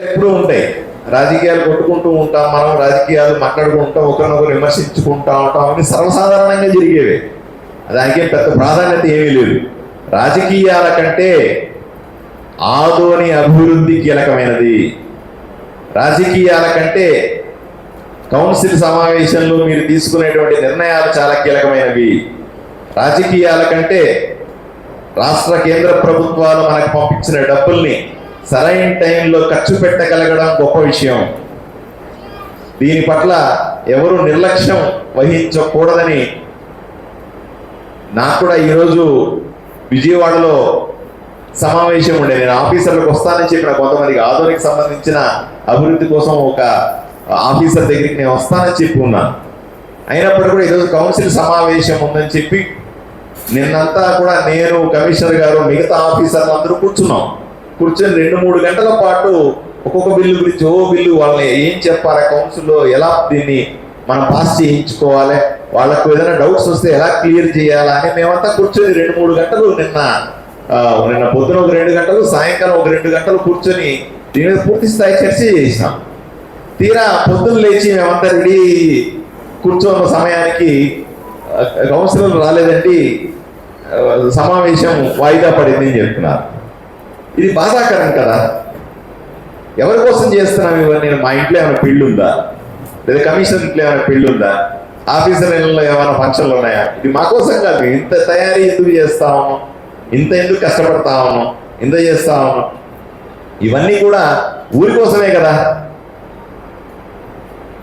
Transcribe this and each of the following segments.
ఎప్పుడూ ఉంటాయి. రాజకీయాలు కొట్టుకుంటూ ఉంటాం మనం రాజకీయాలు మాట్లాడుకుంటాం ఒకరినొకరు విమర్శించుకుంటా ఉంటాం అని సర్వసాధారణంగా జరిగేవి. దానికి పెద్ద ప్రాధాన్యత ఏమీ లేదు. రాజకీయాల కంటే ఆదోని అభివృద్ధి కీలకమైనది. రాజకీయాల కంటే కౌన్సిల్ సమావేశంలో మీరు తీసుకునేటువంటి నిర్ణయాలు చాలా కీలకమైనవి. రాజకీయాల కంటే రాష్ట్ర కేంద్ర ప్రభుత్వాలు మనకు పంపించిన డబ్బుల్ని సరైన టైంలో ఖర్చు పెట్టగలగడం గొప్ప విషయం. దీని పట్ల ఎవరు నిర్లక్ష్యం వహించకూడదని నాకు కూడా ఈరోజు విజయవాడలో సమావేశం ఉండే. నేను ఆఫీసర్లకు వస్తానని చెప్పిన కొంతమందికి ఆధునిక సంబంధించిన అభివృద్ధి కోసం ఒక ఆఫీసర్ దగ్గరికి నేను వస్తానని చెప్పి ఉన్నాను. అయినప్పటికీ కూడా ఈరోజు కౌన్సిల్ సమావేశం ఉందని చెప్పి నిన్నంతా కూడా నేను కమిషనర్ గారు మిగతా ఆఫీసర్లు అందరూ కూర్చున్నాం. కూర్చొని రెండు మూడు గంటల పాటు ఒక్కొక్క బిల్లు గురించి ఓ బిల్లు వాళ్ళని ఏం చెప్పాలి కౌన్సిల్లో ఎలా దీన్ని మనం పాస్ చేయించుకోవాలి వాళ్ళకు ఏదైనా డౌట్స్ వస్తే ఎలా క్లియర్ చేయాలా అని మేమంతా కూర్చొని రెండు మూడు గంటలు నిన్న నిన్న పొద్దున ఒక రెండు గంటలు సాయంకాలం ఒక రెండు గంటలు కూర్చొని దీని మీద పూర్తి స్థాయి చర్చ చేసినాం తీరా పొద్దున్న లేచి మేమంతా రెడీ కూర్చున్న సమయానికి కౌన్సిలర్ రాలేదండి సమావేశం వాయిదా పడింది అని చెప్తున్నారు. ఇది బాధాకరం కదా. ఎవరి కోసం చేస్తున్నాం ఇవన్నీ? మా ఇంట్లో ఏమైనా పెళ్ళి ఉందా లేదా కమిషన్ ఇంట్లో ఏమైనా పెళ్ళి ఉందా ఆఫీసర్ ఇళ్ళలో ఏమైనా ఫంక్షన్లు ఉన్నాయా? ఇది మా కోసం కాదు. ఇంత తయారీ ఎందుకు చేస్తాము ఇంత ఎందుకు కష్టపడతాము ఇంత చేస్తాము ఇవన్నీ కూడా ఊరి కోసమే కదా.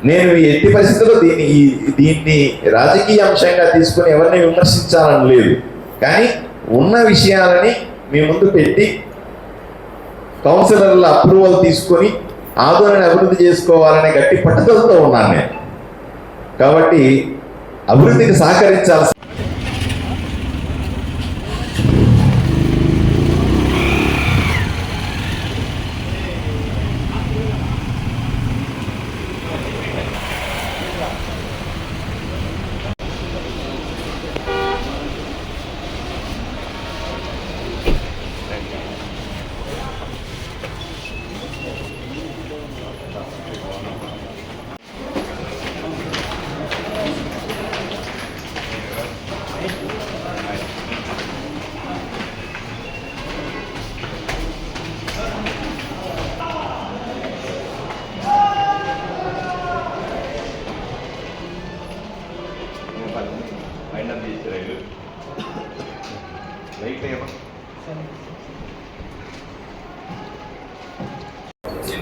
నేను ఈ ఎట్టి పరిస్థితుల్లో దీన్ని ఈ- దీన్ని రాజకీయ అంశంగా తీసుకుని ఎవరిని విమర్శించాలని లేదు. కానీ ఉన్న విషయాలని మీ ముందు పెట్టి కౌన్సిలర్ల అప్రూవల్ తీసుకొని ఆందోళన అభివృద్ధి చేసుకోవాలనే గట్టి పట్టుదలతో ఉన్నాను నేను. కాబట్టి అభివృద్ధికి సహకరించాల్సి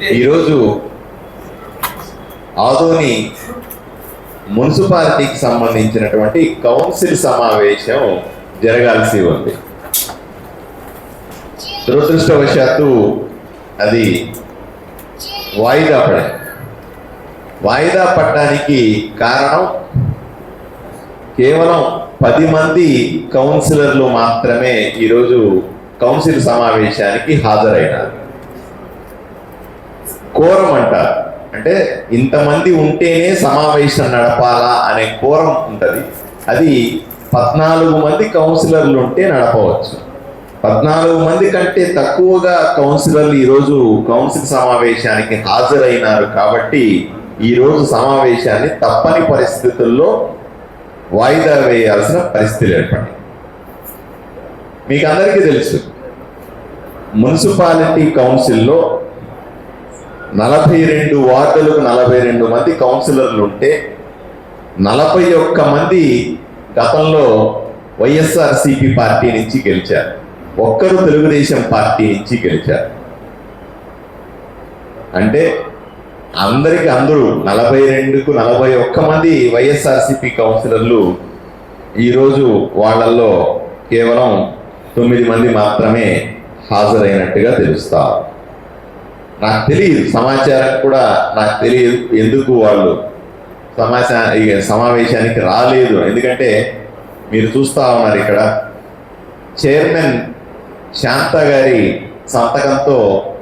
ఈరోజు ఆదోని మున్సిపాలిటీకి సంబంధించినటువంటి కౌన్సిల్ సమావేశం జరగాల్సి ఉంది. దురదృష్టవశాత్తు అది వాయిదా పడే. వాయిదా పడడానికి కారణం కేవలం పది మంది కౌన్సిలర్లు మాత్రమే ఈరోజు కౌన్సిల్ సమావేశానికి హాజరైనారు. కోరం అంటారు అంటే ఇంతమంది ఉంటేనే సమావేశం నడపాలా అనే కోరం ఉంటుంది. అది పద్నాలుగు మంది కౌన్సిలర్లు ఉంటే నడపవచ్చు. పద్నాలుగు మంది కంటే తక్కువగా కౌన్సిలర్లు ఈరోజు కౌన్సిల్ సమావేశానికి హాజరైనారు కాబట్టి ఈరోజు సమావేశాన్ని తప్పని పరిస్థితుల్లో వాయిదా వేయాల్సిన పరిస్థితులు ఏర్పడి మీకు అందరికీ తెలుసు మున్సిపాలిటీ కౌన్సిల్లో నలభై రెండు వార్డులకు నలభై రెండు మంది కౌన్సిలర్లు ఉంటే నలభై ఒక్క మంది గతంలో వైఎస్ఆర్సిపి పార్టీ నుంచి గెలిచారు. ఒక్కరు తెలుగుదేశం పార్టీ నుంచి గెలిచారు. అంటే అందరికి అందరూ నలభై రెండుకు నలభై ఒక్క మంది వైఎస్ఆర్సిపి కౌన్సిలర్లు ఈరోజు వాళ్ళల్లో కేవలం తొమ్మిది మంది మాత్రమే హాజరైనట్టుగా తెలుస్తారు నాకు తెలియదు. సమాచారం కూడా నాకు తెలియదు. ఎందుకు వాళ్ళు సమాచార ఇక సమావేశానికి రాలేదు? ఎందుకంటే మీరు చూస్తా ఉన్నారు ఇక్కడ. చైర్మన్ శాంత గారి సంతకంతో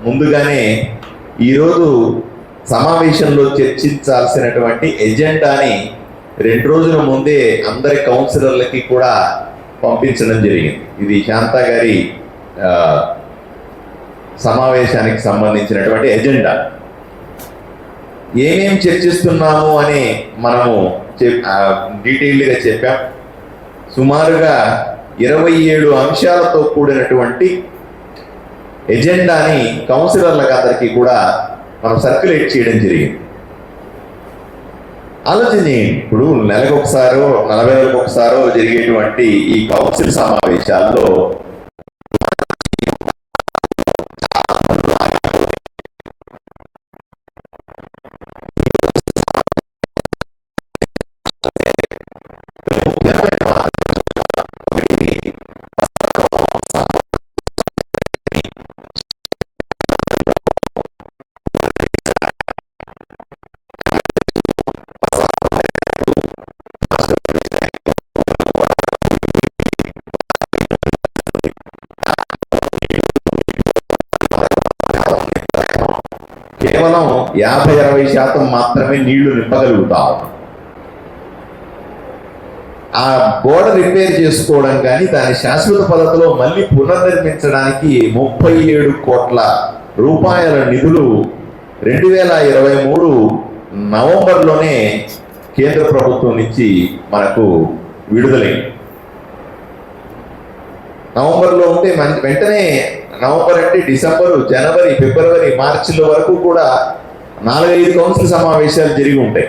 ముందుగానే ఈరోజు సమావేశంలో చర్చించాల్సినటువంటి ఎజెండాని రెండు రోజుల ముందే అందరి కౌన్సిలర్లకి కూడా పంపించడం జరిగింది. ఇది శాంత గారి సమావేశానికి సంబంధించినటువంటి ఎజెండా. ఏమేం చర్చిస్తున్నాము అని మనము చెప్- డీటెయిల్డ్గా చెప్పాం. సుమారుగా ఇరవై ఏడు అంశాలతో కూడినటువంటి ఎజెండాని కౌన్సిలర్లకు అందరికీ కూడా మనం సర్క్యులేట్ చేయడం జరిగింది. ఆలోచన ఇప్పుడు నెలకు ఒకసారో నలభై రోజులకు ఒకసారో జరిగేటువంటి ఈ కౌన్సిల్ సమావేశాల్లో యాభై అరవై శాతం మాత్రమే నీళ్ళు నింపగలుగుతాం ఆ గోడ రిపేర్ చేసుకోవడం కానీ దాని శాశ్వత పద్ధతిలో మళ్ళీ పునర్నిర్మించడానికి ముప్పై ఏడు కోట్ల రూపాయల నిధులు రెండు వేల ఇరవై మూడు నవంబర్లోనే కేంద్ర ప్రభుత్వం నుంచి మనకు విడుదలైంది. నవంబర్లో ఉంటే మన వెంటనే నవంబర్ అంటే డిసెంబర్ జనవరి ఫిబ్రవరి మార్చిల వరకు కూడా నాలుగైదు కౌన్సిల్ సమావేశాలు జరిగి ఉంటాయి.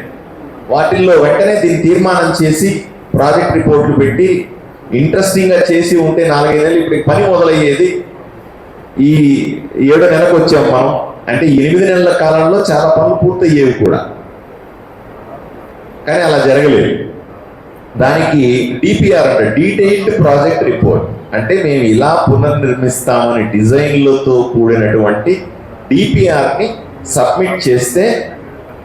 వాటిల్లో వెంటనే దీన్ని తీర్మానం చేసి ప్రాజెక్ట్ రిపోర్ట్లు పెట్టి ఇంట్రెస్టింగ్గా చేసి ఉంటే నాలుగైదేళ్ళు ఇప్పుడు పని మొదలయ్యేది. ఈ ఏడో నెలకు వచ్చాం మనం. అంటే ఎనిమిది నెలల కాలంలో చాలా పనులు పూర్తయ్యేవి కూడా. కానీ అలా జరగలేదు. దానికి డిపిఆర్ అంటే డీటెయిల్డ్ ప్రాజెక్ట్ రిపోర్ట్. అంటే మేము ఇలా పునర్నిర్మిస్తామని డిజైన్లతో కూడినటువంటి డిపిఆర్ని సబ్మిట్ చేస్తే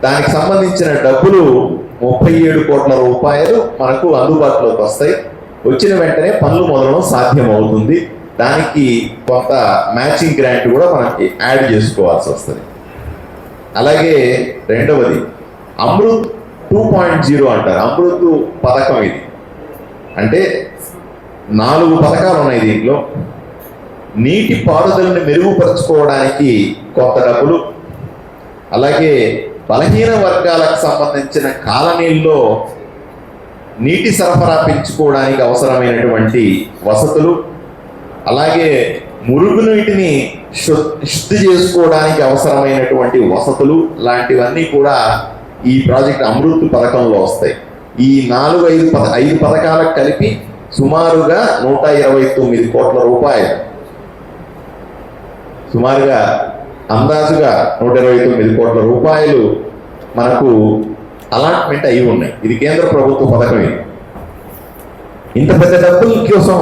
దానికి సంబంధించిన డబ్బులు ముప్పై ఏడు కోట్ల రూపాయలు మనకు అందుబాటులోకి వస్తాయి. వచ్చిన వెంటనే పనులు మొదలడం సాధ్యం అవుతుంది దానికి కొంత మ్యాచింగ్ గ్రాంట్ కూడా మనకి యాడ్ చేసుకోవాల్సి వస్తుంది. అలాగే రెండవది అమృత్ టూ పాయింట్ జీరో అంటారు. అమృత్ పథకం ఇది. అంటే నాలుగు పథకాలు ఉన్నాయి దీంట్లో. నీటి పారుదలని మెరుగుపరచుకోవడానికి కొంత డబ్బులు అలాగే బలహీన వర్గాలకు సంబంధించిన కాలనీల్లో నీటి సరఫరా పెంచుకోవడానికి అవసరమైనటువంటి వసతులు అలాగే మురుగునీటిని శు- శుద్ధి చేసుకోవడానికి అవసరమైనటువంటి వసతులు లాంటివన్నీ కూడా ఈ ప్రాజెక్ట్ అమృత్ పథకంలో వస్తాయి. ఈ నాలుగు ఐదు పథ ఐదు పథకాలకు కలిపి సుమారుగా నూట ఇరవై తొమ్మిది కోట్ల రూపాయలు. సుమారుగా అందాజుగా నూట ఇరవై తొమ్మిది కోట్ల రూపాయలు మనకు అలాట్మెంట్ అయి ఉన్నాయి. ఇది కేంద్ర ప్రభుత్వ పథకం ఇది. ఇంత పెద్ద డబ్బుల కోసం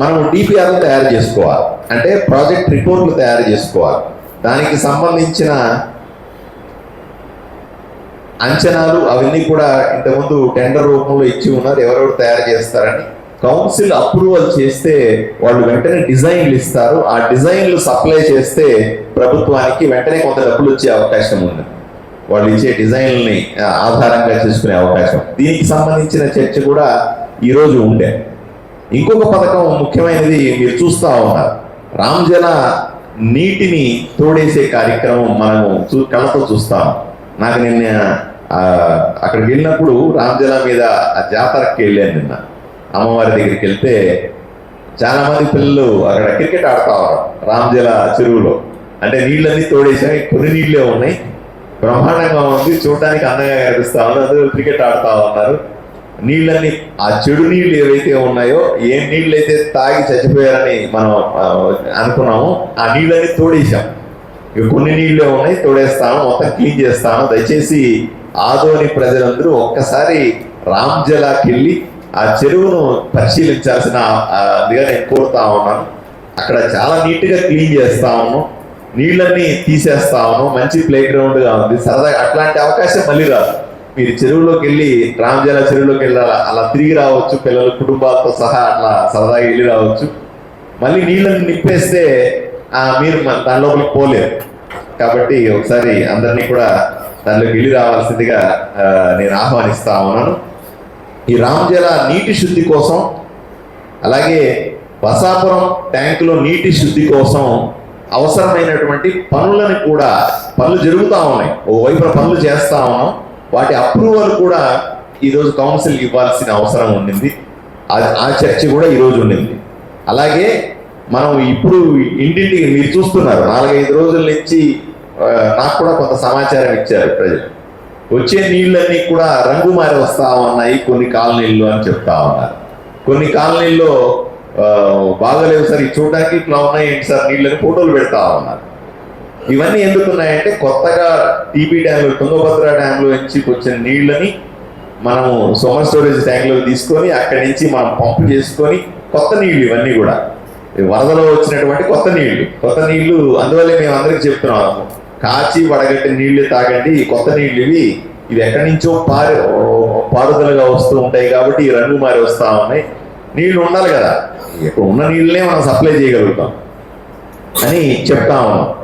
మనం డిపిఆర్లు తయారు చేసుకోవాలి. అంటే ప్రాజెక్ట్ రిపోర్ట్లు తయారు చేసుకోవాలి. దానికి సంబంధించిన అంచనాలు అవన్నీ కూడా ఇంతకుముందు టెండర్ రూపంలో ఇచ్చి ఉన్నారు. ఎవరెవరు తయారు చేస్తారని కౌన్సిల్ అప్రూవల్ చేస్తే వాళ్ళు వెంటనే డిజైన్లు ఇస్తారు. ఆ డిజైన్లు సప్లై చేస్తే ప్రభుత్వానికి వెంటనే కొంత డబ్బులు వచ్చే అవకాశం ఉంది. వాళ్ళు ఇచ్చే డిజైన్లని ఆధారంగా చేసుకునే అవకాశం. దీనికి సంబంధించిన చర్చ కూడా ఈరోజు ఉండే. ఇంకొక పథకం ముఖ్యమైనది మీరు చూస్తూ ఉన్నారు. రామ్జల నీటిని తోడేసే కార్యక్రమం మనము చూ కళ్ళతో చూస్తాం. నాకు నిన్న అక్కడికి వెళ్ళినప్పుడు రామ్జల మీద ఆ జాతరకి వెళ్ళాను నిన్న. అమ్మవారి దగ్గరికి వెళ్తే చాలా మంది పిల్లలు అక్కడ క్రికెట్ ఆడుతా ఉన్నారు. రామ్జల చెరువులో. అంటే నీళ్ళన్నీ తోడేసాయి కొన్ని నీళ్ళే ఉన్నాయి. బ్రహ్మాండంగా ఉంది. చూడడానికి అందంగా కనిపిస్తా ఉన్నారు అందరూ క్రికెట్ ఆడుతా ఉన్నారు. నీళ్ళన్నీ ఆ చెడు నీళ్ళు ఏవైతే ఉన్నాయో ఏ నీళ్ళు అయితే తాగి చచ్చిపోయారని మనం అనుకున్నామో ఆ నీళ్ళని తోడేసాం ఇక కొన్ని నీళ్ళే ఉన్నాయి. తోడేస్తాము మొత్తం క్లీన్ చేస్తాము దయచేసి ఆదోని ప్రజలందరూ ఒక్కసారి రామ్జలాకి వెళ్ళి ఆ చెరువును పరిశీలించాల్సిన ఆ, ఇదిగా నేను కోరుతా ఉన్నాను. అక్కడ చాలా నీట్గా క్లీన్ చేస్తా ఉన్నాం నీళ్ళన్నీ తీసేస్తా ఉన్నాం మంచి ప్లే గ్రౌండ్గా ఉంది. సరదాగా అట్లాంటి అవకాశం మళ్ళీ రాదు. మీరు చెరువులోకి వెళ్ళి రామజల చెరువులోకి వెళ్ళాలి? అలా- తిరిగి రావచ్చు. పిల్లల కుటుంబాలతో సహా అట్లా సరదాగా వెళ్ళి రావచ్చు. మళ్ళీ నీళ్ళని నింపేస్తే ఆ, మీరు దాని లోపలికి పోలేరు. కాబట్టి ఒకసారి అందరినీ కూడా దానిలోకి వెళ్ళి రావాల్సిందిగా నేను ఆహ్వానిస్తా ఉన్నాను. ఈ రామ్జల నీటి శుద్ధి కోసం అలాగే బసాపురం ట్యాంకులో నీటి శుద్ధి కోసం అవసరమైనటువంటి పనులను కూడా పనులు జరుగుతూ ఉన్నాయి. ఓ పనులు చేస్తూ ఉన్నాం. వాటి అప్రూవల్ కూడా ఈరోజు కౌన్సిల్ ఇవ్వాల్సిన అవసరం ఉండింది. ఆ- ఆ చర్చ కూడా ఈరోజు ఉండింది. అలాగే మనం ఇప్పుడు ఇంటింటికి మీరు చూస్తున్నారు నాలుగైదు రోజుల నుంచి నాకు కూడా కొంత సమాచారం ఇచ్చారు ప్రజలు. వచ్చే నీళ్ళన్నీ కూడా రంగు మారి వస్తా ఉన్నాయి కొన్ని కాలనీళ్ళు అని చెప్తా ఉన్నారు. కొన్ని కాలనీల్లో బాగలేవు సార్ ఇది చూడడానికి ఇట్లా ఉన్నాయి ఏంటి సార్ నీళ్ళని ఫోటోలు పెడతా ఉన్నారు. ఇవన్నీ ఎందుకున్నాయంటే కొత్తగా టీపీ డ్యాంలో తుంగభద్ర డ్యాంలో నుంచి వచ్చిన నీళ్ళని మనము సోమర్ స్టోరేజ్ ట్యాంక్లో తీసుకొని అక్కడి నుంచి మనం పంపు చేసుకొని కొత్త నీళ్ళు ఇవన్నీ కూడా. వరదలో వచ్చినటువంటి కొత్త నీళ్ళు కొత్త నీళ్ళు అందువల్లే మేము అందరికి చెప్తున్నాము. కాచి వడగట్టి నీళ్ళు తాగండి. ఈ కొత్త నీళ్ళు ఇవి ఇవి ఎక్కడి నుంచో పారు పారుదలగా వస్తూ ఉంటాయి కాబట్టి ఈ రంగు మారి వస్తా ఉన్నాయి. నీళ్ళు ఉండాలి కదా. ఇక్కడ ఉన్న నీళ్ళనే మనం సప్లై చేయగలుగుతాం. అని చెప్తా ఉన్నాం.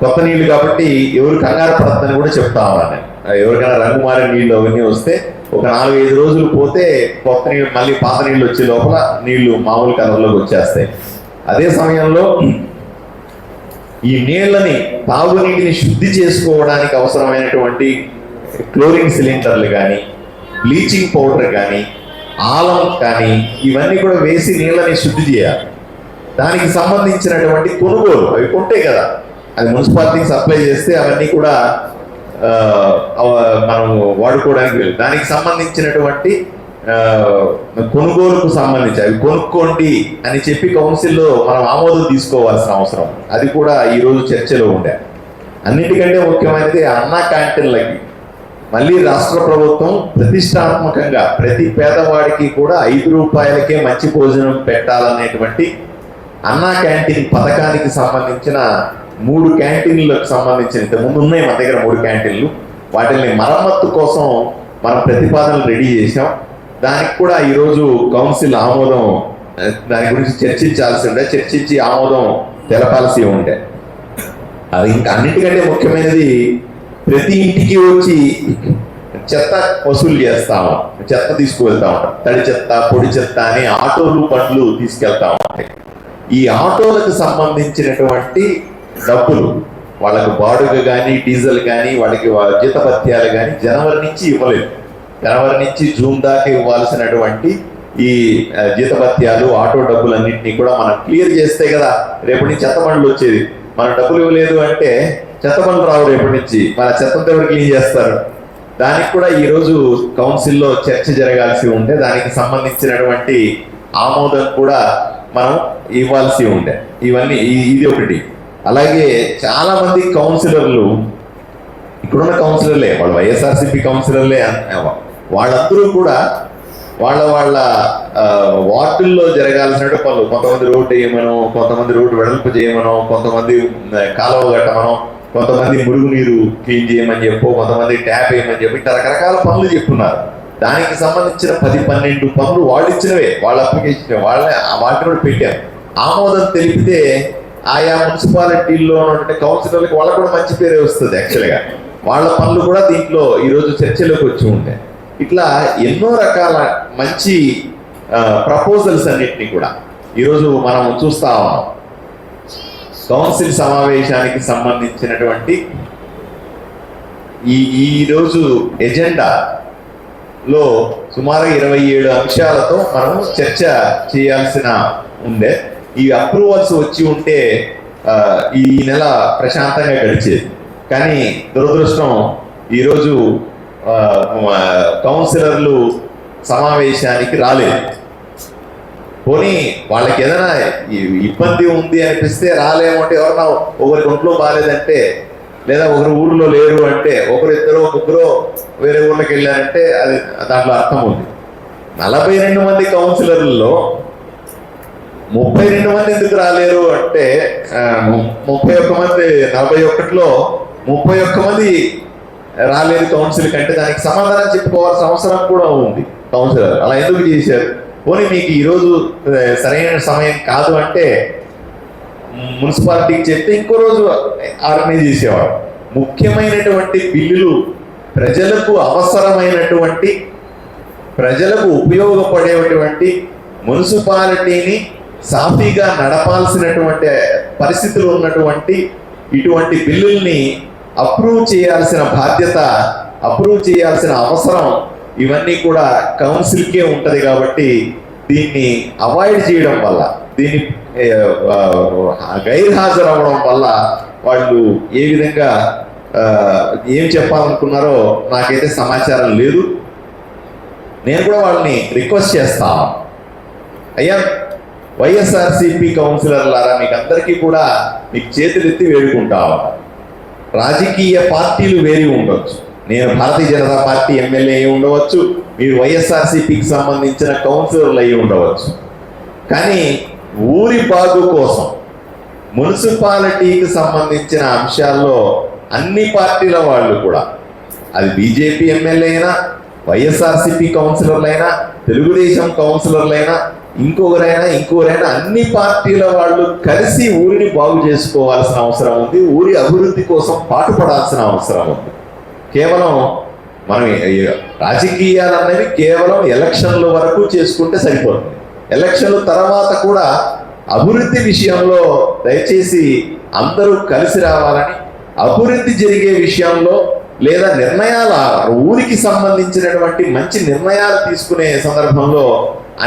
కొత్త నీళ్ళు కాబట్టి ఎవరు కంగారు పడద్దని కూడా చెప్తా ఉన్నాను ఎవరికైనా రంగు మారే నీళ్ళు అవన్నీ వస్తే ఒక నాలుగైదు రోజులు పోతే కొత్త నీళ్ళు మళ్ళీ పాత నీళ్ళు వచ్చే లోపల నీళ్ళు మామూలు కలర్లోకి వచ్చేస్తాయి. అదే సమయంలో ఈ నీళ్ళని తాగునీటిని శుద్ధి చేసుకోవడానికి అవసరమైనటువంటి క్లోరిన్ సిలిండర్లు కానీ బ్లీచింగ్ పౌడర్ కానీ ఆలం కానీ ఇవన్నీ కూడా వేసి నీళ్ళని శుద్ధి చేయాలి. దానికి సంబంధించినటువంటి కొనుగోలు అవి కొంటే కదా. అది మున్సిపాలిటీకి సప్లై చేస్తే అవన్నీ కూడా మనం వాడుకోవడానికి వెళ్ళి దానికి సంబంధించినటువంటి కొనుగోలుకు సంబంధించి అవి కొనుక్కోండి అని చెప్పి కౌన్సిల్లో మనం ఆమోదం తీసుకోవాల్సిన అవసరం. అది కూడా ఈరోజు చర్చలో ఉండే. అన్నిటికంటే ముఖ్యమైనది అన్నా క్యాంటీన్లకి. మళ్ళీ రాష్ట్ర ప్రభుత్వం ప్రతిష్టాత్మకంగా ప్రతి పేదవాడికి కూడా ఐదు రూపాయలకే మంచి భోజనం పెట్టాలనేటువంటి అన్నా క్యాంటీన్ పథకానికి సంబంధించిన మూడు క్యాంటీన్లకు సంబంధించిన ఇంతకుముందు ఉన్నాయి మన దగ్గర మూడు క్యాంటీన్లు. వాటిని మరమ్మత్తు కోసం మనం ప్రతిపాదనలు రెడీ చేసాం దానికి కూడా ఈరోజు కౌన్సిల్ ఆమోదం దాని గురించి చర్చించాల్సి ఉండే చర్చించి ఆమోదం తెలపాల్సి ఉండే. అది ఇంకా అన్నిటికంటే ముఖ్యమైనది ప్రతి ఇంటికి వచ్చి చెత్త వసూలు చేస్తాము చెత్త తీసుకువెళ్తా ఉంటాం. తడి చెత్త పొడి చెత్త అని ఆటోలు పండ్లు తీసుకెళ్తా ఉంటాయి. ఈ ఆటోలకు సంబంధించినటువంటి డబ్బులు వాళ్ళకు బాడుగ కానీ డీజిల్ కానీ వాళ్ళకి జీతపత్యాలు కానీ జనవరి నుంచి ఇవ్వలేదు. జనవరి నుంచి జూమ్ దాకా ఇవ్వాల్సినటువంటి ఈ జీతభత్యాలు ఆటో డబ్బులన్నింటినీ కూడా మనం క్లియర్ చేస్తే కదా రేపటి నుంచి చెత్త బండ్లు వచ్చేది. మన డబ్బులు ఇవ్వలేదు అంటే చెత్త బండ్లు రావు రేపటి నుంచి. మన చెత్తంతా ఎవరు క్లీన్ చేస్తారు? దానికి కూడా ఈరోజు కౌన్సిల్లో చర్చ జరగాల్సి ఉంటే దానికి సంబంధించినటువంటి ఆమోదం కూడా మనం ఇవ్వాల్సి ఉండే. ఇవన్నీ ఇది ఒకటి. అలాగే చాలా మంది కౌన్సిలర్లు ఇప్పుడున్న కౌన్సిలర్లే వాళ్ళు వైఎస్ఆర్సీపీ కౌన్సిలర్లే వాళ్ళందరూ కూడా వాళ్ళ వాళ్ళ వార్డుల్లో జరగాల్సిన పనులు కొంతమంది రోడ్డు వేయమనో కొంతమంది రోడ్డు వెడల్పు చేయమనో కొంతమంది కాలువ కట్టమనో కొంతమంది మురుగునీరు క్లీన్ చేయమని చెప్పు కొంతమంది ట్యాప్ వేయమని చెప్పి ఇట్లా రకరకాల పనులు చెప్పున్నారు దానికి సంబంధించిన పది పన్నెండు పనులు వాళ్ళు ఇచ్చినవే. వాళ్ళ అప్లికేషన్ వాళ్ళ వాటిని కూడా పెట్టారు. ఆమోదం తెలిపితే ఆయా మున్సిపాలిటీల్లో ఉన్నటువంటి కౌన్సిలర్లకు వాళ్ళకు కూడా మంచి పేరే వస్తుంది యాక్చువల్గా వాళ్ళ పనులు కూడా దీంట్లో ఈరోజు చర్చలోకి వచ్చి ఉంటాయి. ఇట్లా ఎన్నో రకాల మంచి ప్రపోజల్స్ అన్నిటినీ కూడా ఈరోజు మనం చూస్తా ఉన్నాం. కౌన్సిల్ సమావేశానికి సంబంధించినటువంటి ఈ ఈ రోజు ఎజెండాలో సుమారు ఇరవై ఏడు అంశాలతో మనం చర్చ చేయాల్సిన ఉండే. ఈ అప్రూవల్స్ వచ్చి ఉంటే ఈ నెల ప్రశాంతంగా గడిచేది. కానీ దురదృష్టం ఈరోజు కౌన్సిలర్లు సమావేశానికి రాలేదు. పోనీ వాళ్ళకి ఏదైనా ఇబ్బంది ఉంది అనిపిస్తే రాలేమంటే ఎవరన్నా ఒకరికి ఒంట్లో బాగాలేదంటే లేదా ఒకరు ఊర్లో లేరు అంటే ఒకరు ఇద్దరు ముగ్గురు వేరే ఊర్లోకి వెళ్ళారంటే అది దాంట్లో అర్థం ఉంది. నలభై రెండు మంది కౌన్సిలర్లలో ముప్పై రెండు మంది ఎందుకు రాలేరు అంటే ముప్పై ఒక్క మంది నలభై ఒకటిలో ముప్పై ఒక్క మంది రాలేదు కౌన్సిల్ కంటే దానికి సమాధానం చెప్పుకోవాల్సిన అవసరం కూడా ఉంది. కౌన్సిలర్ అలా ఎందుకు చేశారు? పోనీ మీకు ఈరోజు సరైన సమయం కాదు అంటే మున్సిపాలిటీకి చెప్తే ఇంకో రోజు ఆర్గనైజ్ చేసేవాడు. ముఖ్యమైనటువంటి బిల్లులు ప్రజలకు అవసరమైనటువంటి ప్రజలకు ఉపయోగపడేటువంటి మున్సిపాలిటీని సాఫీగా నడపాల్సినటువంటి పరిస్థితులు ఉన్నటువంటి ఇటువంటి బిల్లుల్ని అప్రూవ్ చేయాల్సిన బాధ్యత అప్రూవ్ చేయాల్సిన అవసరం ఇవన్నీ కూడా కౌన్సిల్కే ఉంటుంది కాబట్టి దీన్ని అవాయిడ్ చేయడం వల్ల దీన్ని గైర్హాజరు అవ్వడం వల్ల వాళ్ళు ఏ విధంగా ఏం చెప్పాలనుకున్నారో నాకైతే సమాచారం లేదు. నేను కూడా వాళ్ళని రిక్వెస్ట్ చేస్తాను అయ్యా వైఎస్ఆర్సిపి కౌన్సిలర్లారా మీకు అందరికీ కూడా మీకు చేతులెత్తి వేడుకుంటాము రాజకీయ పార్టీలు వేరే ఉండొచ్చు. నేను భారతీయ జనతా పార్టీ ఎమ్మెల్యే అయి ఉండవచ్చు మీరు వైఎస్ఆర్సీపీకి సంబంధించిన కౌన్సిలర్లు అయి ఉండవచ్చు. కానీ ఊరి బాగు కోసం మున్సిపాలిటీకి సంబంధించిన అంశాల్లో అన్ని పార్టీల వాళ్ళు కూడా అది బీజేపీ ఎమ్మెల్యే అయినా వైఎస్ఆర్సీపీ కౌన్సిలర్లైనా తెలుగుదేశం కౌన్సిలర్లైనా ఇంకొకరైనా ఇంకొకరైనా అన్ని పార్టీల వాళ్ళు కలిసి ఊరిని బాగు చేసుకోవాల్సిన అవసరం ఉంది. ఊరి అభివృద్ధి కోసం పాటుపడాల్సిన అవసరం ఉంది. కేవలం మనం రాజకీయాలు అనేవి కేవలం ఎలక్షన్ల వరకు చేసుకుంటే సరిపోతుంది. ఎలక్షన్ల తర్వాత కూడా అభివృద్ధి విషయంలో దయచేసి అందరూ కలిసి రావాలని అభివృద్ధి జరిగే విషయంలో లేదా నిర్ణయాల ఊరికి సంబంధించినటువంటి మంచి నిర్ణయాలు తీసుకునే సందర్భంలో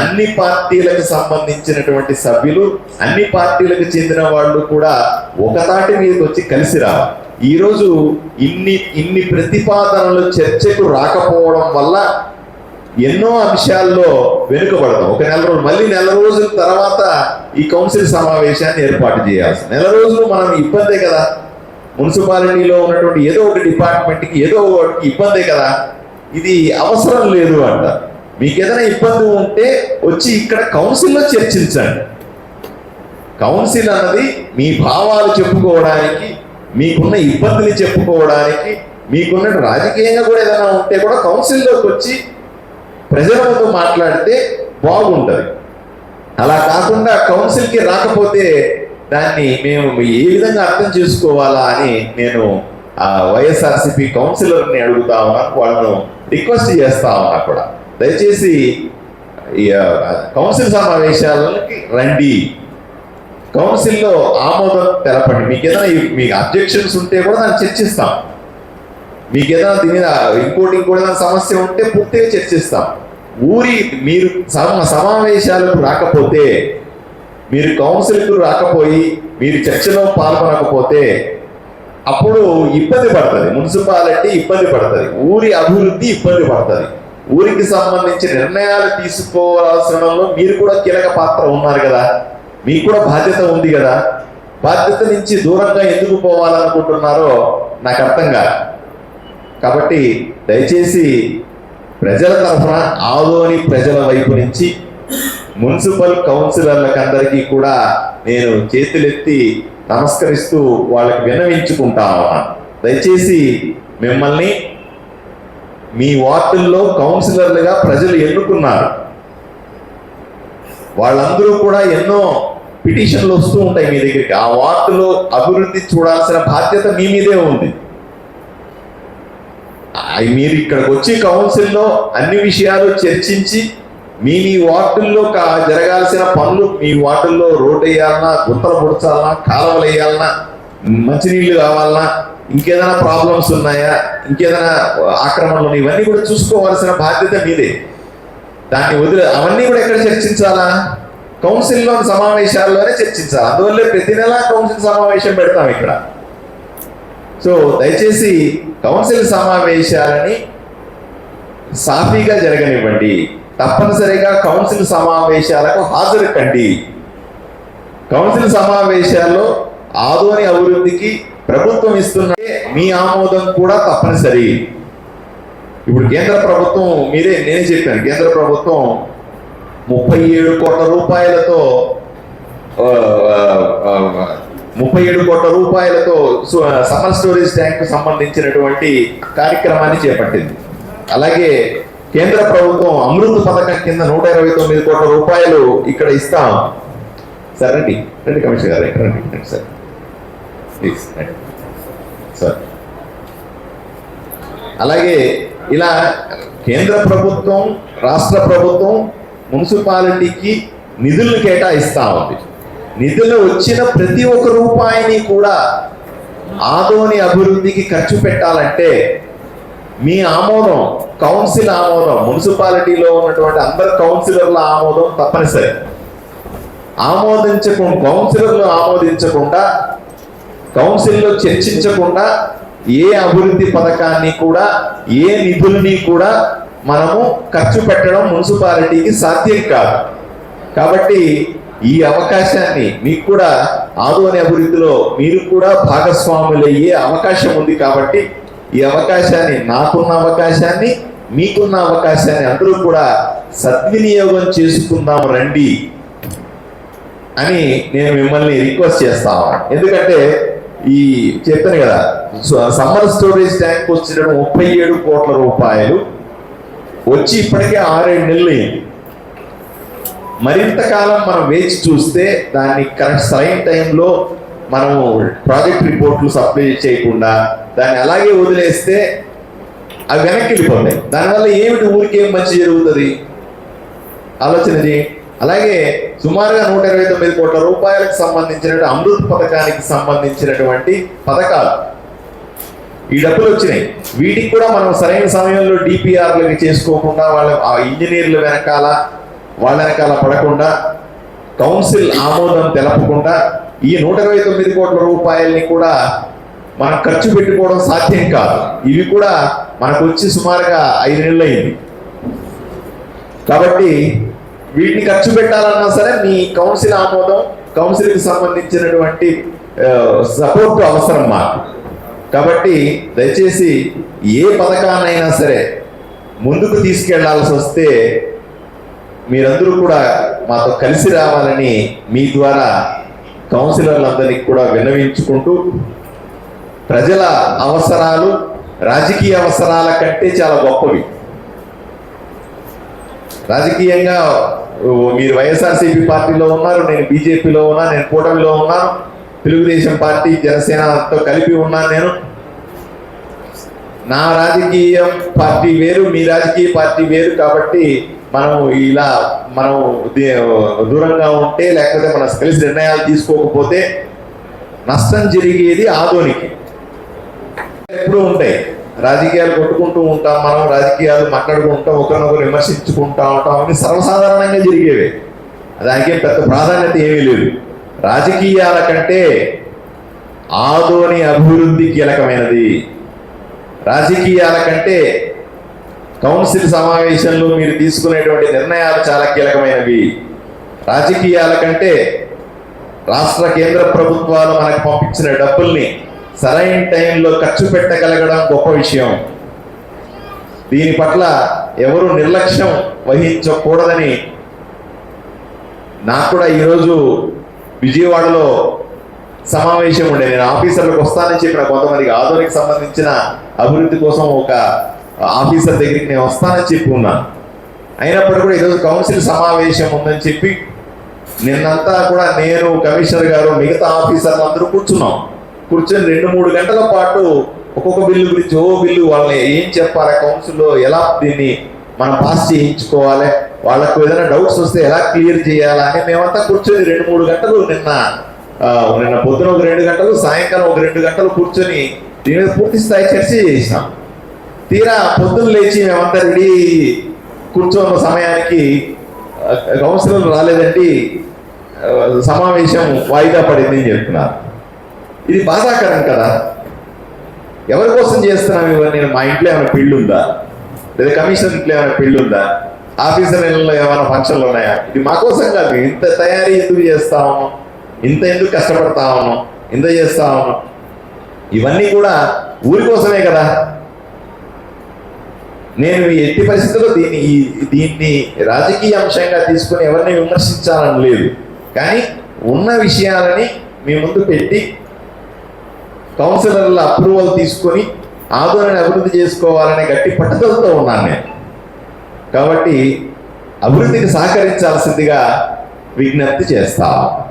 అన్ని పార్టీలకు సంబంధించినటువంటి సభ్యులు అన్ని పార్టీలకు చెందిన వాళ్ళు కూడా ఒకతాటి మీదకి వచ్చి కలిసి రావాలి. ఈరోజు ఇన్ని ఇన్ని ప్రతిపాదనలు చర్చకు రాకపోవడం వల్ల ఎన్నో అంశాల్లో వెనుకబడతాం. ఒక నెల రోజులు మళ్ళీ నెల రోజుల తర్వాత ఈ కౌన్సిల్ సమావేశాన్ని ఏర్పాటు చేయాల్సి నెల రోజులు మనం ఇబ్బందే కదా. మున్సిపాలిటీలో ఉన్నటువంటి ఏదో ఒక డిపార్ట్మెంట్కి ఏదో ఒకటి ఇబ్బందే కదా. ఇది అవసరం లేదు అంట మీకు ఏదైనా ఇబ్బంది ఉంటే వచ్చి ఇక్కడ కౌన్సిల్లో చర్చించండి. కౌన్సిల్ అన్నది మీ భావాలు చెప్పుకోవడానికి మీకున్న ఇబ్బందులు చెప్పుకోవడానికి మీకున్న రాజకీయంగా కూడా ఏదైనా ఉంటే కూడా కౌన్సిల్లోకి వచ్చి ప్రజల ముందు మాట్లాడితే బాగుంటుంది. అలా కాకుండా కౌన్సిల్కి రాకపోతే దాన్ని మేము ఏ విధంగా అర్థం చేసుకోవాలా అని నేను ఆ వైఎస్ఆర్సిపి కౌన్సిలర్ని అడుగుతా ఉన్నాను. వాళ్ళను రిక్వెస్ట్ చేస్తా ఉన్నా కూడా. దయచేసి కౌన్సిల్ సమావేశాలకి రండి. కౌన్సిల్లో ఆమోదం తెలపండి. మీకు ఏదైనా మీకు అబ్జెక్షన్స్ ఉంటే కూడా దాన్ని చర్చిస్తాం. మీకు ఏదైనా దీని మీద ఇంకోటి ఇంకోటి ఏదైనా సమస్య ఉంటే పూర్తిగా చర్చిస్తాం. ఊరి మీరు సమావేశాలకు రాకపోతే మీరు కౌన్సిల్కు రాకపోయి మీరు చర్చలో పాల్గొనకపోతే అప్పుడు ఇబ్బంది పడుతుంది. మున్సిపాలిటీ ఇబ్బంది పడుతుంది. ఊరి అభివృద్ధి ఇబ్బంది పడుతుంది. ఊరికి సంబంధించి నిర్ణయాలు తీసుకోవాల్సినలో మీరు కూడా కీలక పాత్ర ఉన్నారు కదా. మీకు కూడా బాధ్యత ఉంది కదా. బాధ్యత నుంచి దూరంగా ఎందుకు పోవాలనుకుంటున్నారో నాకు అర్థం కాదు. కాబట్టి దయచేసి ప్రజల తరఫున ఆదోని ప్రజల వైపు నుంచి మున్సిపల్ కౌన్సిలర్లకు అందరికీ కూడా నేను చేతులెత్తి నమస్కరిస్తూ వాళ్ళకి విన్నవించుకుంటా దయచేసి మిమ్మల్ని మీ వార్డుల్లో కౌన్సిలర్లుగా ప్రజలు ఎన్నుకున్నారు. వాళ్ళందరూ కూడా ఎన్నో పిటిషన్లు వస్తూ ఉంటాయి మీ దగ్గరికి. ఆ వార్డులో అభివృద్ధి చూడాల్సిన బాధ్యత మీ మీదే ఉంది. మీరు ఇక్కడికి వచ్చి కౌన్సిల్లో అన్ని విషయాలు చర్చించి మీ మీ వార్డుల్లో కా- జరగాల్సిన పనులు మీ వార్డుల్లో రోడ్ వేయాలన్నా గుంతలు పొడచాలన్నా కాలువలు వేయాలన్నా మంచినీళ్ళు కావాలన్నా ఇంకేదైనా ప్రాబ్లమ్స్ ఉన్నాయా? ఇంకేదైనా ఆక్రమణలు ఉన్నాయి? ఇవన్నీ కూడా చూసుకోవాల్సిన బాధ్యత మీదే. దాన్ని వదిలే అవన్నీ కూడా ఎక్కడ చర్చించాలా? కౌన్సిల్లో సమావేశాల్లోనే చర్చించాలి? అందువల్లే ప్రతి నెల కౌన్సిల్ సమావేశం పెడతాం ఇక్కడ. సో దయచేసి కౌన్సిల్ సమావేశాలని సాఫీగా జరగనివ్వండి. తప్పనిసరిగా కౌన్సిల్ సమావేశాలకు హాజరు కండి కౌన్సిల్ సమావేశాల్లో ఆదోని అభివృద్ధికి ప్రభుత్వం ఇస్తున్న మీ ఆమోదం కూడా తప్పనిసరి. ఇప్పుడు కేంద్ర ప్రభుత్వం మీరే నేనే చెప్పాను కేంద్ర ప్రభుత్వం ముప్పై ఏడు కోట్ల రూపాయలతో ముప్పై ఏడు కోట్ల రూపాయలతో సు- సమ్మర్ స్టోరేజ్ ట్యాంక్ సంబంధించినటువంటి కార్యక్రమాన్ని చేపట్టింది. అలాగే కేంద్ర ప్రభుత్వం అమృత్ పథకం కింద నూట ఇరవై తొమ్మిది కోట్ల రూపాయలు ఇక్కడ ఇస్తాం. సరే రండి రండి కమిషనర్ గారు రండి రండి సార్. ప్లీజ్ సార్ అలాగే ఇలా కేంద్ర ప్రభుత్వం రాష్ట్ర ప్రభుత్వం మున్సిపాలిటీకి నిధులను కేటాయిస్తా ఉంది. నిధులు వచ్చిన ప్రతి ఒక్క రూపాయిని కూడా ఆదోని అభివృద్ధికి ఖర్చు పెట్టాలంటే మీ ఆమోదం కౌన్సిల్ ఆమోదం మున్సిపాలిటీలో ఉన్నటువంటి అందరు కౌన్సిలర్ల ఆమోదం తప్పనిసరి. ఆమోదించకుండా కౌన్సిలర్లు ఆమోదించకుండా కౌన్సిల్లో చర్చించకుండా ఏ అభివృద్ధి పథకాన్ని కూడా ఏ నిధుల్ని కూడా మనము ఖర్చు పెట్టడం మున్సిపాలిటీకి సాధ్యం కాదు. కాబట్టి ఈ అవకాశాన్ని మీకు కూడా ఆదోని అభివృద్ధిలో మీరు కూడా భాగస్వాములయ్యే అవకాశం ఉంది కాబట్టి ఈ అవకాశాన్ని నాకున్న అవకాశాన్ని మీకున్న అవకాశాన్ని అందరూ కూడా సద్వినియోగం చేసుకుందాం రండి అని నేను మిమ్మల్ని రిక్వెస్ట్ చేస్తాను ఎందుకంటే ఈ చెప్తాను కదా సమ్మర్ స్టోరేజ్ ట్యాంక్ వచ్చిన ముప్పై ఏడు కోట్ల రూపాయలు. వచ్చి ఇప్పటికే ఆరేడు నెలలు మరింత కాలం మనం వేచి చూస్తే దాన్ని కరెక్ట్ సరైన టైంలో మనము ప్రాజెక్ట్ రిపోర్ట్లు సప్లై చేయకుండా దాన్ని అలాగే వదిలేస్తే అవి వెనక్కి వెళ్ళిపోతాయి. దానివల్ల ఏమిటి ఊరికేం మంచి జరుగుతుంది? ఆలోచన చేయండి అలాగే సుమారుగా నూట ఇరవై తొమ్మిది కోట్ల రూపాయలకు సంబంధించిన అమృత్ పథకానికి సంబంధించినటువంటి పథకాలు. ఈ డబ్బులు వచ్చినాయి. వీటికి కూడా మనం సరైన సమయంలో డిపిఆర్లకి చేసుకోకుండా వాళ్ళ ఆ ఇంజనీర్ల వెనకాల వాళ్ళ వెనకాల పడకుండా కౌన్సిల్ ఆమోదం తెలపకుండా ఈ నూట ఇరవై తొమ్మిది కోట్ల రూపాయల్ని కూడా మనం ఖర్చు పెట్టుకోవడం సాధ్యం కాదు. ఇవి కూడా మనకు వచ్చి సుమారుగా ఐదు నెలలు అయింది కాబట్టి వీటిని ఖర్చు పెట్టాలన్నా సరే మీ కౌన్సిల్ ఆమోదం కౌన్సిల్కి సంబంధించినటువంటి సపోర్ట్ అవసరం మాకు. కాబట్టి దయచేసి ఏ పథకాన్నైనా సరే ముందుకు తీసుకెళ్ళాల్సి వస్తే మీరందరూ కూడా మాతో కలిసి రావాలని మీ ద్వారా కౌన్సిలర్లందరికీ కూడా విన్నవించుకుంటూ ప్రజల అవసరాలు రాజకీయ అవసరాల కంటే చాలా గొప్పవి. రాజకీయంగా మీరు వైఎస్ఆర్సీపీ పార్టీలో ఉన్నారు నేను బీజేపీలో ఉన్నా నేను కూటమిలో ఉన్నాను తెలుగుదేశం పార్టీ జనసేనతో కలిపి ఉన్నాను నేను. నా రాజకీయ పార్టీ వేరు మీ రాజకీయ పార్టీ వేరు కాబట్టి మనం ఇలా మనం దే- దూరంగా ఉంటే లేకపోతే మనం కలిసి నిర్ణయాలు తీసుకోకపోతే నష్టం జరిగేది ఆదోనికి. ఎప్పుడూ ఉంటాయి. రాజకీయాలు కొట్టుకుంటూ ఉంటాం మనం రాజకీయాలు మాట్లాడుకుంటాం ఒకరినొకరు విమర్శించుకుంటా ఉంటాం అని సర్వసాధారణంగా జరిగేవి. దానికి పెద్ద ప్రాధాన్యత ఏమీ లేదు. రాజకీయాల కంటే ఆదోని అభివృద్ధి కీలకమైనది. రాజకీయాల కంటే కౌన్సిల్ సమావేశంలో మీరు తీసుకునేటువంటి నిర్ణయాలు చాలా కీలకమైనవి. రాజకీయాల కంటే రాష్ట్ర కేంద్ర ప్రభుత్వాలు మనకు పంపించిన డబ్బుల్ని సరైన టైంలో ఖర్చు పెట్టగలగడం గొప్ప విషయం. దీని పట్ల ఎవరు నిర్లక్ష్యం వహించకూడదని నాకు కూడా ఈరోజు విజయవాడలో సమావేశం ఉండే. నేను ఆఫీసర్లకు వస్తానని చెప్పిన కొంతమందికి ఆధునిక సంబంధించిన అభివృద్ధి కోసం ఒక ఆఫీసర్ దగ్గరికి నేను వస్తానని చెప్పి ఉన్నాను అయినప్పటికీ కూడా ఈరోజు కౌన్సిల్ సమావేశం ఉందని చెప్పి నిన్నంతా కూడా నేను కమిషనర్ గారు మిగతా ఆఫీసర్లు అందరూ కూర్చున్నాం. కూర్చొని రెండు మూడు గంటల పాటు ఒక్కొక్క బిల్లు గురించి ఓ బిల్లు వాళ్ళని ఏం చెప్పాలి కౌన్సిల్లో ఎలా దీన్ని మనం పాస్ చేయించుకోవాలి వాళ్ళకు ఏదైనా డౌట్స్ వస్తే ఎలా క్లియర్ చేయాలా అని మేమంతా కూర్చొని రెండు మూడు గంటలు నిన్న నిన్న పొద్దున ఒక రెండు గంటలు సాయంకాలం ఒక రెండు గంటలు కూర్చొని దీని మీద పూర్తి స్థాయి చర్చ చేసినాం తీరా పొద్దున్న లేచి మేమంతా రెడీ కూర్చున్న సమయానికి కౌన్సిలర్ రాలేదండి సమావేశం వాయిదా పడింది అని చెప్తున్నారు. ఇది బాధాకరం కదా. ఎవరి కోసం చేస్తున్నాం ఇవన్నీ? మా ఇంట్లో ఏమైనా పెళ్ళి ఉందా లేదా కమిషన్ ఇంట్లో ఏమైనా పెళ్ళి ఉందా ఆఫీసర్ ఇళ్ళలో ఏమైనా ఫంక్షన్లు ఉన్నాయా? ఇది మా కోసం కాదు. ఇంత తయారీ ఎందుకు చేస్తాము ఇంత ఎందుకు కష్టపడతాము ఇంత చేస్తాము ఇవన్నీ కూడా ఊరి కోసమే కదా. నేను ఎట్టి పరిస్థితుల్లో దీన్ని ఈ- దీన్ని రాజకీయ అంశంగా తీసుకుని ఎవరిని విమర్శించాలని లేదు. కానీ ఉన్న విషయాలని మీ ముందు పెట్టి కౌన్సిలర్ల అప్రూవల్ తీసుకొని ఆదోళన అభివృద్ధి చేసుకోవాలనే గట్టి పట్టుదలతో ఉన్నాను నేను. కాబట్టి అభివృద్ధికి సహకరించాల్సిందిగా విజ్ఞప్తి చేస్తాను